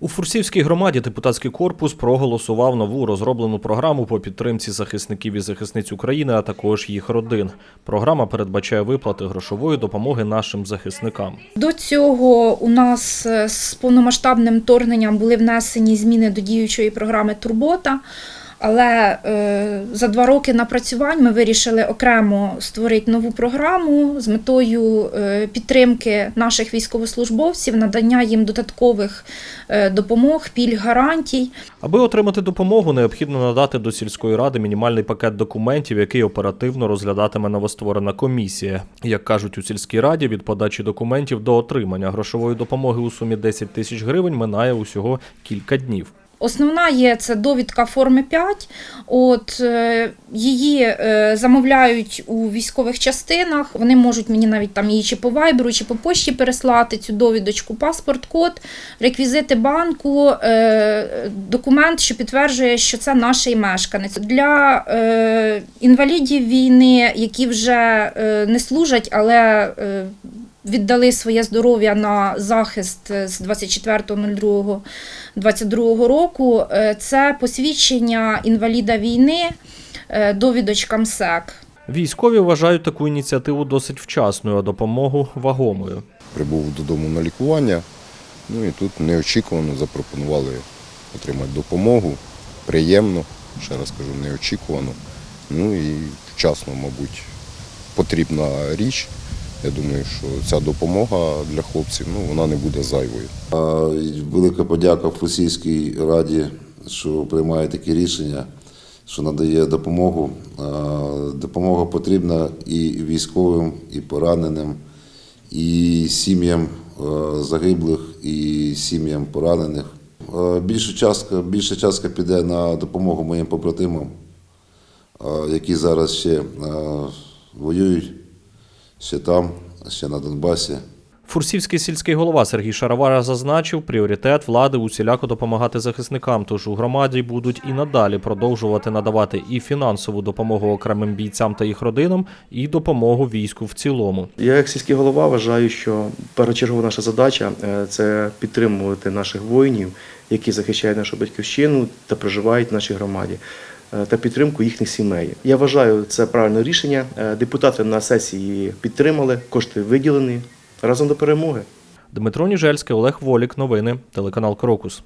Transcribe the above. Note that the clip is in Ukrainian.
У Фурсівській громаді депутатський корпус проголосував нову розроблену програму по підтримці захисників і захисниць України, а також їх родин. Програма передбачає виплати грошової допомоги нашим захисникам. До цього у нас е, з повномасштабним вторгненням були внесені зміни до діючої програми Турбота. Але е, за два роки напрацювань ми вирішили окремо створити нову програму з метою е, підтримки наших військовослужбовців, надання їм додаткових е, допомог, пільг, гарантій. Аби отримати допомогу, необхідно надати до сільської ради мінімальний пакет документів, який оперативно розглядатиме новостворена комісія. Як кажуть у сільській раді, від подачі документів до отримання грошової допомоги у сумі 10 тисяч гривень минає усього кілька днів. Основна є це довідка форми 5. От е, її е, замовляють у військових частинах. Вони можуть мені навіть там її чи по вайберу, чи по пошті переслати цю довідочку, паспорт, код, реквізити банку, е, документ, що підтверджує, що це наш мешканець. Для інвалідів війни, які вже не служать, але віддали своє здоров'я на захист з 24.02.22 року. Е, Це посвідчення інваліда війни, е, довідочка МСЕК. Військові вважають таку ініціативу досить вчасною, а допомогу вагомою. прибув додому на лікування. Ну і тут неочікувано запропонували отримати допомогу. Приємно, ще раз кажу, неочікувано. Ну і вчасно, мабуть, потрібна річ. Я думаю, що ця допомога для хлопців ну, вона не буде зайвою. Велика подяка Фусійській раді, що приймає такі рішення, що надає допомогу. Допомога потрібна і військовим, і пораненим, і сім'ям загиблих, і сім'ям поранених. Більша частка, більша частка піде на допомогу моїм побратимам, які зараз ще воюють, ще там, ще на Донбасі. Фурсівський сільський голова Сергій Шаровара зазначив, пріоритет влади усіляко допомагати захисникам. Тож у громаді будуть і надалі продовжувати надавати і фінансову допомогу окремим бійцям та їх родинам, і допомогу війську в цілому. Я як сільський голова вважаю, що першочергова наша задача е, це підтримувати наших воїнів, які захищають нашу батьківщину та проживають в нашій громаді, та підтримку їхніх сімей. Я вважаю це правильне рішення. Е, Депутати на сесії підтримали, кошти виділені разом до перемоги. Дмитро Ніжельський, Олег Волік. Новини. Телеканал Крокус.